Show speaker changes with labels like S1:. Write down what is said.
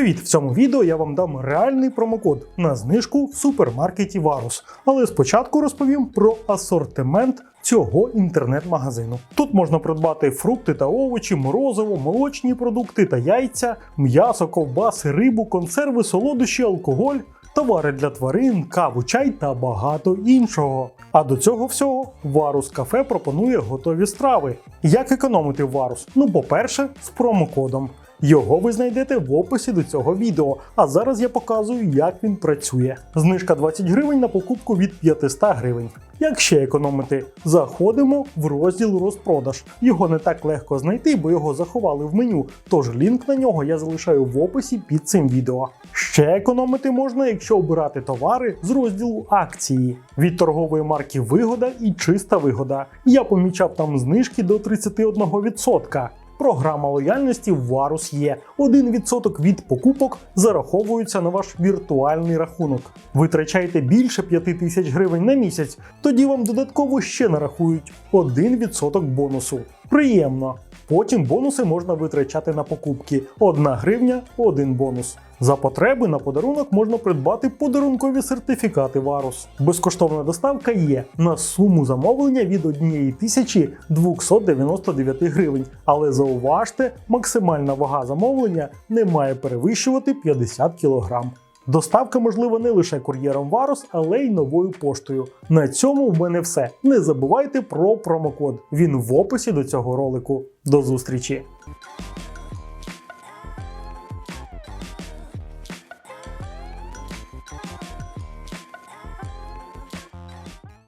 S1: Привіт! В цьому відео я вам дам реальний промокод на знижку в супермаркеті Варус. Але спочатку розповім про асортимент цього інтернет-магазину. Тут можна придбати фрукти та овочі, морозиво, молочні продукти та яйця, м'ясо, ковбаси, рибу, консерви, солодощі, алкоголь. Товари для тварин, каву, чай та багато іншого. А до цього всього Варус Кафе пропонує готові страви. Як економити Варус? Ну, по-перше, з промокодом. Його ви знайдете в описі до цього відео. А зараз я показую, як він працює. Знижка 20 гривень на покупку від 500 гривень. Як ще економити? Заходимо в розділ розпродаж. Його не так легко знайти, бо його заховали в меню. Тож лінк на нього я залишаю в описі під цим відео. Ще економити можна, якщо обирати товари з розділу акції від торгової марки Вигода і чиста вигода. Я помічав там знижки до 31%. Програма лояльності Варус є. 1% від покупок зараховується на ваш віртуальний рахунок. Витрачаєте більше 5 тисяч гривень на місяць, тоді вам додатково ще нарахують 1% бонусу. Приємно. Потім бонуси можна витрачати на покупки. 1 гривня, 1 бонус. За потреби на подарунок можна придбати подарункові сертифікати Варус. Безкоштовна доставка є на суму замовлення від 1299 гривень. Але зауважте, максимальна вага замовлення не має перевищувати 50 кг. Доставка можлива не лише кур'єром Варус, але й новою поштою. На цьому в мене все. Не забувайте про промокод. Він в описі до цього ролику. До зустрічі!